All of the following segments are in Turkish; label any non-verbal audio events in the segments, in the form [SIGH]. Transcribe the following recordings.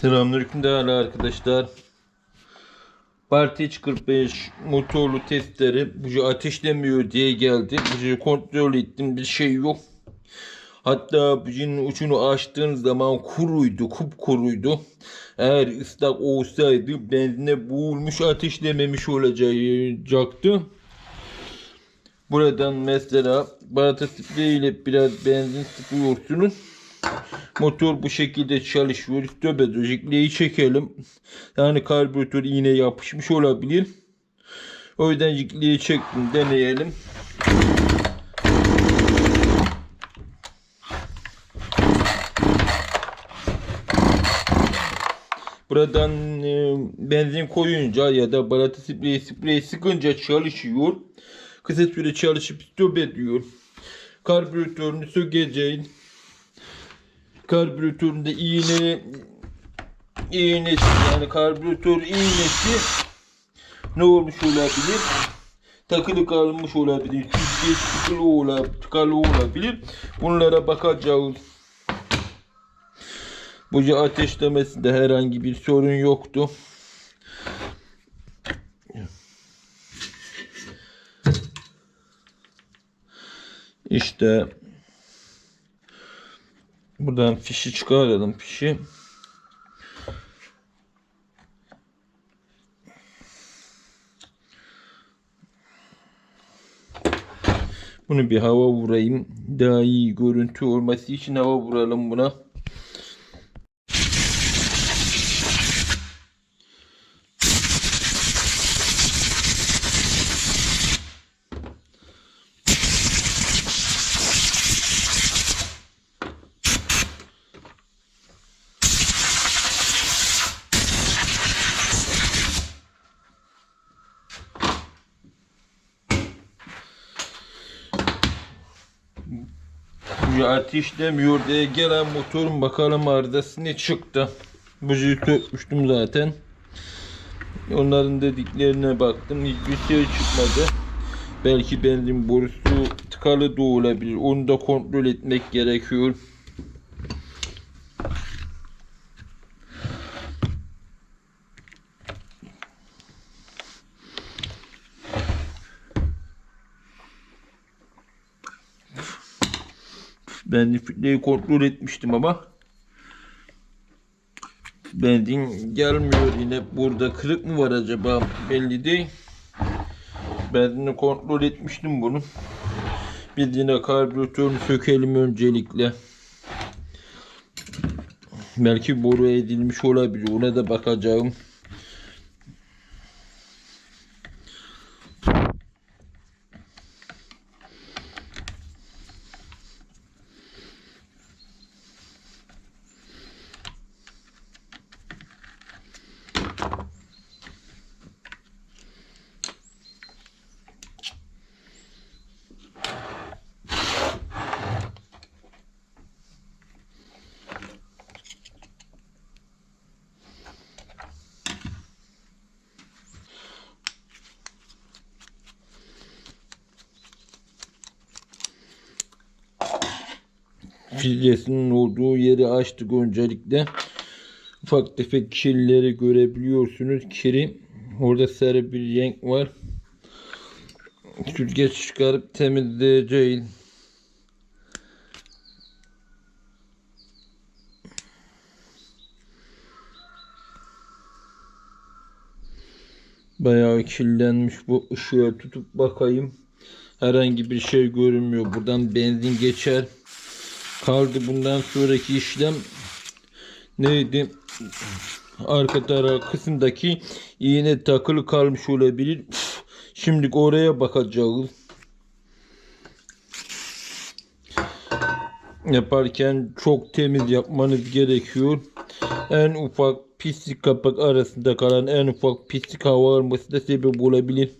Selamünaleyküm değerli arkadaşlar. Parti 45 motorlu testleri bucu ateşlemiyor diye geldi. Bucu kontrol ettim bir şey yok. Hatta bucunun ucunu açtığın zaman kuruydu, kupkuruydu. Eğer ıslak olsaydı benzine boğulmuş ateşlememiş olacaktı. Buradan mesela balata spreyi ile biraz benzin sıkıyorsunuz. Motor bu şekilde çalışıyor. Töbe döşekliği çekelim. Yani karbüratör iğne yapışmış olabilir. O yüzden jikliği çektim. Deneyelim. Buradan e, benzin koyunca ya da balata spreyi spreyi sıkınca çalışıyor. Kısa süre çalışıp stop ediyor. Karbüratörünü sökeceğiz karbüratöründe iğne iğnesi yani karbüratör iğnesi ne olmuş olabilir? Takılı kalmış olabilir. Süzgeç tıkalı olabilir. Tıkalı olabilir. Bunlara bakacağız. Bu ateşlemesinde herhangi bir sorun yoktu. İşte Buradan fişi çıkaralım fişi. Bunu bir hava vurayım. Daha iyi görüntü olması için hava vuralım buna. Bu ateşlemiyor diye gelen motorun bakalım arızası ne çıktı. Bujiyi sökmüştüm zaten. Onların dediklerine baktım. Hiçbir şey çıkmadı. Belki benzin borusu tıkalı da olabilir. Onu da kontrol etmek gerekiyor. Ben filtreyi kontrol etmiştim ama benzin gelmiyor. Yine burada kırık mı var acaba? Belli değil. Benzinini kontrol etmiştim bunu. Biz yine karbüratörünü sökelim öncelikle. Belki boru edilmiş olabilir. Ona da bakacağım filesinin olduğu yeri açtık öncelikle. Ufak tefek kirleri görebiliyorsunuz. Kiri orada sarı bir renk var. Süzgeç çıkarıp temizleyeceğiz. Bayağı kirlenmiş bu ışığa tutup bakayım. Herhangi bir şey görünmüyor. Buradan benzin geçer kaldı bundan sonraki işlem neydi? Arka taraf kısımdaki iğne takılı kalmış olabilir. Şimdi oraya bakacağız. Yaparken çok temiz yapmanız gerekiyor. En ufak pislik kapak arasında kalan en ufak pislik hava alması da sebep olabilir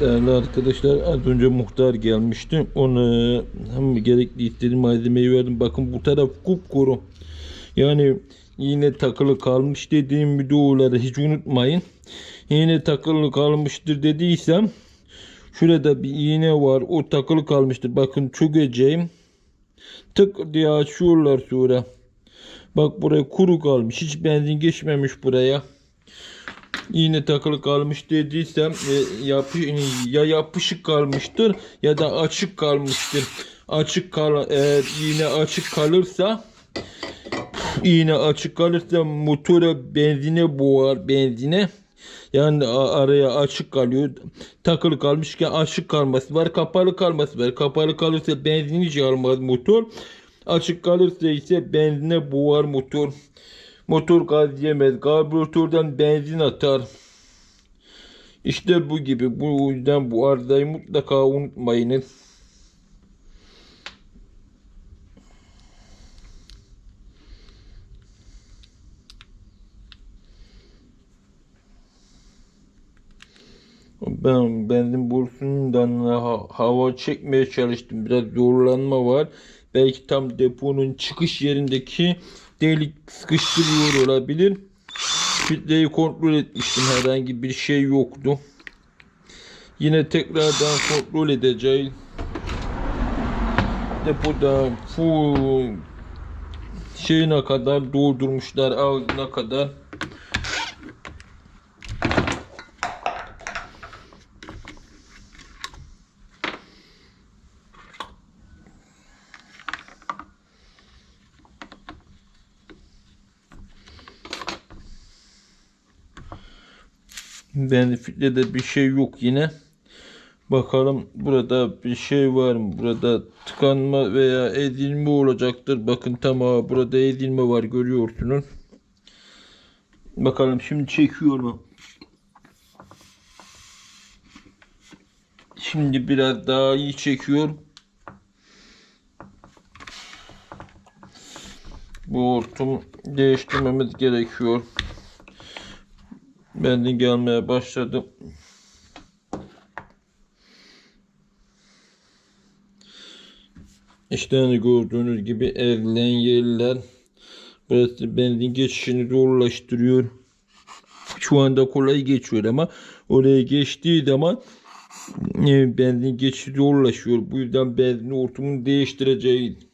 değerli arkadaşlar az önce muhtar gelmişti. Ona hem gerekli istediğim malzemeyi verdim. Bakın bu taraf kupkuru. Yani yine takılı kalmış dediğim videoları hiç unutmayın. Yine takılı kalmıştır dediysem şurada bir iğne var. O takılı kalmıştır. Bakın çökeceğim. Tık diye açıyorlar sonra. Bak buraya kuru kalmış. Hiç benzin geçmemiş buraya iğne takılı kalmış dediysem e, yapı, ya yapışık kalmıştır ya da açık kalmıştır. Açık kal eğer iğne açık kalırsa iğne açık kalırsa motora benzine boğar benzine. Yani araya açık kalıyor. Takılı kalmışken açık kalması var. Kapalı kalması var. Kapalı kalırsa benzin hiç almaz motor. Açık kalırsa ise benzine boğar motor. Motor gaz yemez. Karbüratörden benzin atar. İşte bu gibi. Bu yüzden bu arızayı mutlaka unutmayınız. Ben benzin borusundan ha- hava çekmeye çalıştım. Biraz zorlanma var. Belki tam deponun çıkış yerindeki delik sıkıştırıyor olabilir. Filtreyi kontrol etmiştim. Herhangi bir şey yoktu. Yine tekrardan kontrol edeceğiz. Depoda full şeyine kadar doldurmuşlar ağzına kadar. Benefit'te bir şey yok yine. Bakalım burada bir şey var mı? Burada tıkanma veya ezilme olacaktır. Bakın tamam burada ezilme var görüyorsunuz. Bakalım şimdi çekiyor mu? Şimdi biraz daha iyi çekiyor. Bu hortum değiştirmemiz gerekiyor. Ben de gelmeye başladım. İşte hani gördüğünüz gibi erilen yerler burası benzin geçişini zorlaştırıyor. Şu anda kolay geçiyor ama oraya geçtiği zaman e, benzin geçişi zorlaşıyor. Bu yüzden benzin hortumunu değiştireceğiz.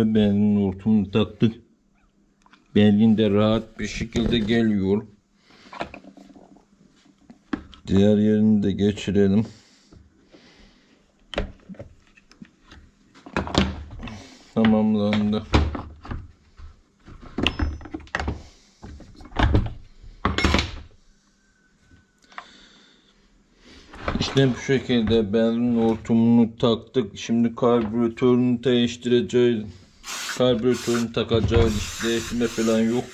Sonunda benzin hortumunu taktık. Benzin de rahat bir şekilde geliyor. Diğer yerini de geçirelim. Tamamlandı. İşte bu şekilde benzin hortumunu taktık. Şimdi karbüratörünü değiştireceğiz. Karbüratörünü takacağız. Hiç değiştirme falan yok.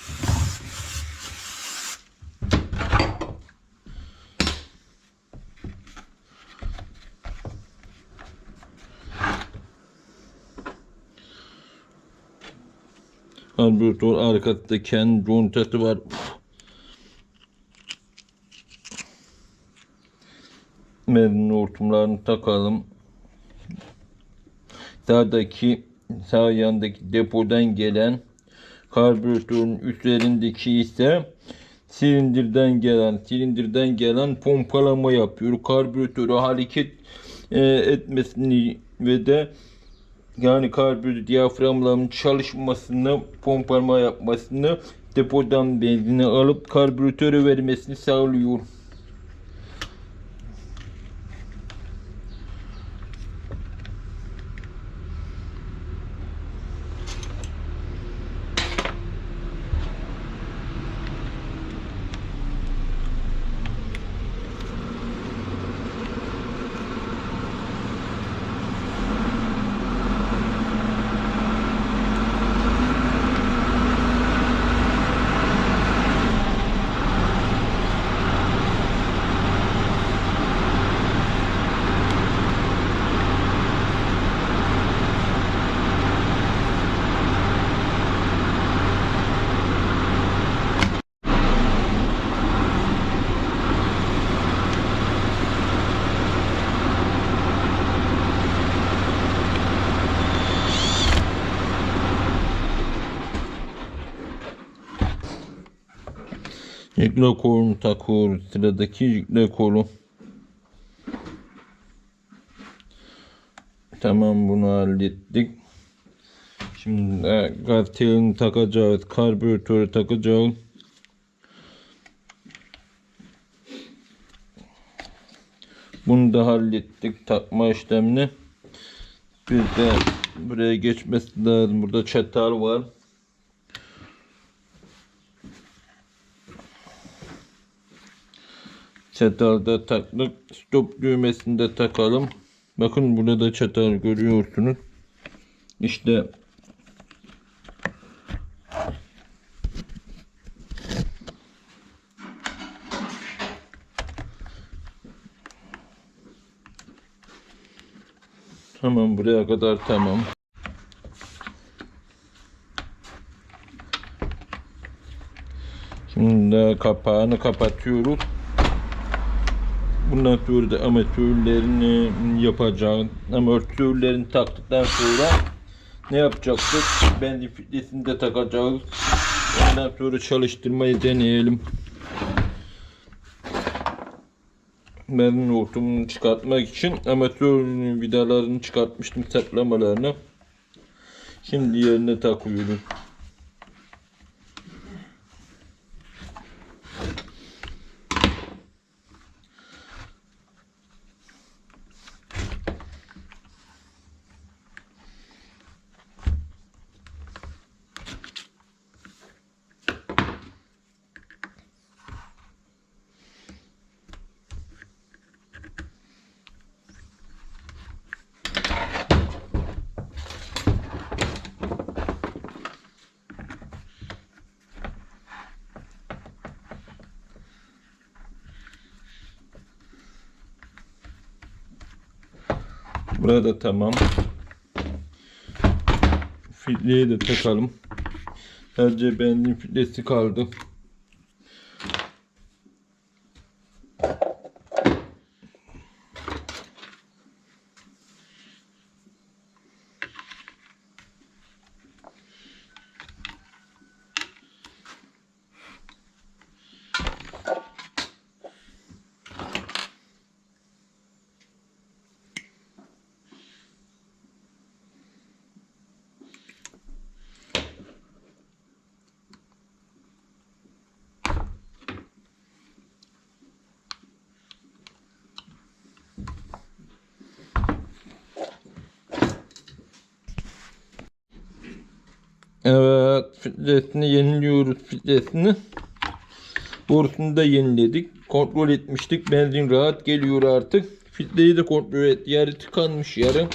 Karbüratör arkasında kendi contası var. Benzin hortumlarını takalım. Sağdaki sağ yandaki depodan gelen karbüratörün üzerindeki ise silindirden gelen silindirden gelen pompalama yapıyor. Karbüratörü hareket e, etmesini ve de yani karbüratör diyaframların çalışmasını pompalama yapmasını depodan benzini alıp karbüratöre vermesini sağlıyor. Yükle kolunu takıyoruz. Sıradaki yükle kolu. Tamam bunu hallettik. Şimdi de gaz telini takacağız. Karbüratörü takacağız. Bunu da hallettik takma işlemini. Bir de buraya geçmesi lazım. Burada çatal var. Çatalda taktık. Stop düğmesini de takalım. Bakın burada da çatal görüyorsunuz. İşte Tamam buraya kadar tamam. Şimdi kapağını kapatıyoruz. Bundan sonra da amatörlerini yapacağız. Amatörlerini taktıktan sonra ne yapacaktık? Benzin filtresini de takacağız. Ondan sonra çalıştırmayı deneyelim. Benzin hortumunu çıkartmak için amatör vidalarını çıkartmıştım saklamalarını. Şimdi yerine takıyorum. Burada tamam. Filtreyi de takalım. Sadece benzin filtresi kaldı. Evet, filtresini yeniliyoruz filtresini. Borusunu da yeniledik. Kontrol etmiştik. Benzin rahat geliyor artık. Filtreyi de kontrol et. Yarı tıkanmış yarı.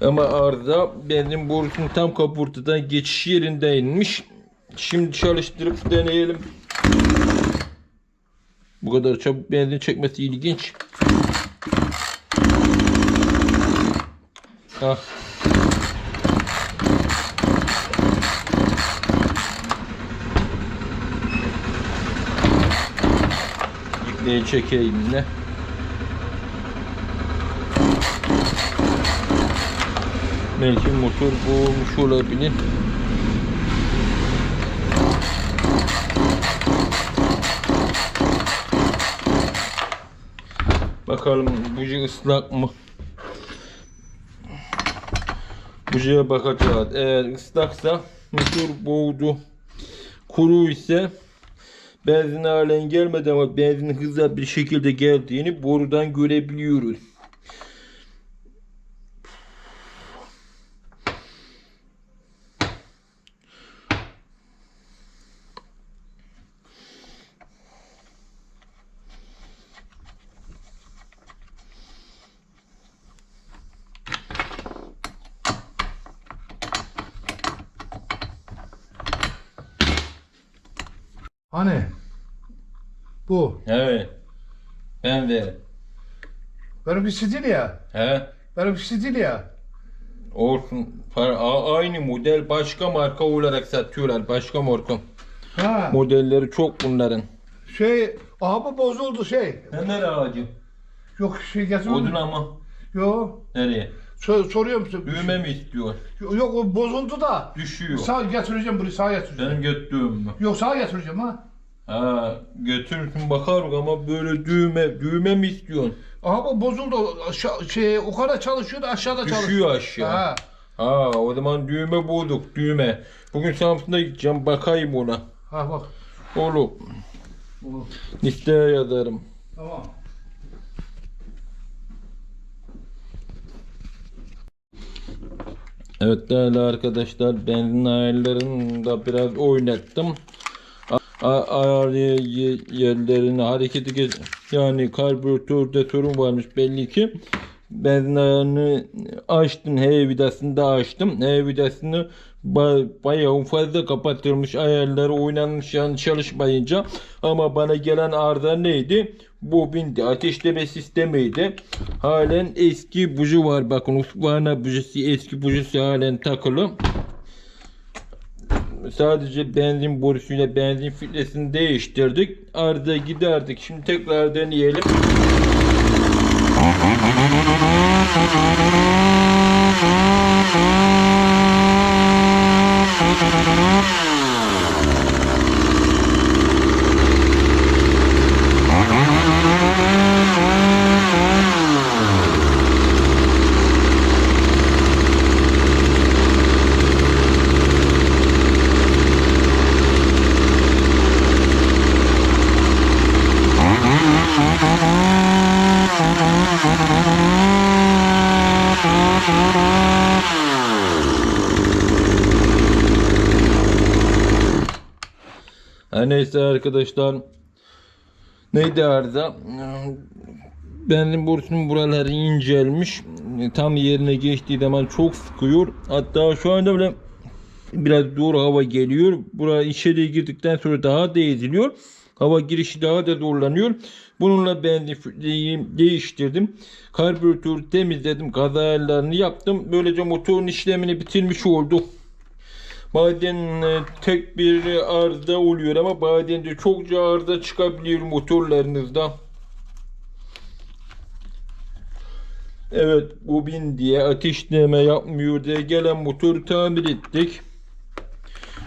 Ama arıza benzin borusunun tam kaportadan geçiş yerindeymiş. Şimdi çalıştırıp deneyelim. Bu kadar çabuk benzin çekmesi ilginç. Ah. Diye çekeyim de. Belki motor boğulmuş olabilir. Bakalım buji ıslak mı? Bujiye bakacağız. Eğer ıslaksa motor boğdu. Kuru ise benzin halen gelmedi ama benzin hızlı bir şekilde geldiğini borudan görebiliyoruz. Hani? Bu. Evet. Ben de. Benimkisi değil ya. He? Benimkisi değil ya. Olsun. Par- a- Aynı model başka marka olarak satıyorlar. Başka marka. Ha. Modelleri çok bunların. Şey, aha bu bozuldu şey. Nereye ağacı? Yok şey getirmedim. Odun ama. Yok. Nereye? So- soruyorum size. Düğme mi istiyor? Yok o bozuldu da. Düşüyor. Sağ getireceğim burayı sağa getireceğim. Benim göttüğüm mü? Yok sağa getireceğim ha. Ha götürürsün bakarız ama böyle düğme düğme mi istiyorsun? Aha bu bozuldu. Aşağı, şey yukarıda çalışıyordu aşağıda çalışıyor. Düşüyor aşağı. Ha. Ha o zaman düğme bulduk düğme. Bugün Samsun'a gideceğim bakayım ona. Ha bak. Olur. Bu. Listeye yazarım. Tamam. Evet değerli arkadaşlar benzin ayarlarını da biraz oynattım. A- a- ayar ye- ye- yerlerini hareketi ge- yani karbüratörde sorun varmış belli ki. Ayarını açtım. H vidasını da açtım. H vidasını ba- bayağı fazla kapatılmış ayarları oynanmış yani çalışmayınca ama bana gelen arıza neydi? Bobindi. Ateşleme sistemiydi. Halen eski buji var. Bakın Husqvarna bujisi eski bujisi halen takılı. Sadece benzin borusuyla benzin filtresini değiştirdik. Arıza giderdik. Şimdi tekrar deneyelim. [LAUGHS] Her neyse arkadaşlar. Neydi arıza? Benzin borusunun buraları incelmiş. Tam yerine geçtiği zaman çok sıkıyor. Hatta şu anda bile biraz zor hava geliyor. Buraya içeriye girdikten sonra daha da eziliyor. Hava girişi daha da zorlanıyor. Bununla filtreyi değiştirdim. Karbüratörü temizledim. Gaz ayarlarını yaptım. Böylece motorun işlemini bitirmiş olduk. Bazen e, tek bir arıza oluyor ama bazen de çokça arıza çıkabiliyor motorlarınızda. Evet bobin diye ateşleme yapmıyor diye gelen motoru tamir ettik.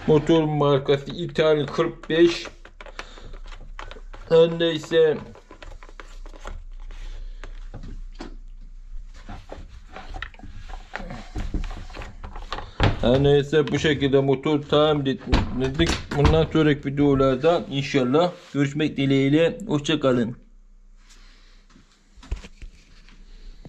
Motor markası İtal 45. Her neyse Her neyse bu şekilde motor tamir ettik. Bundan sonraki videolarda inşallah görüşmek dileğiyle. Hoşçakalın.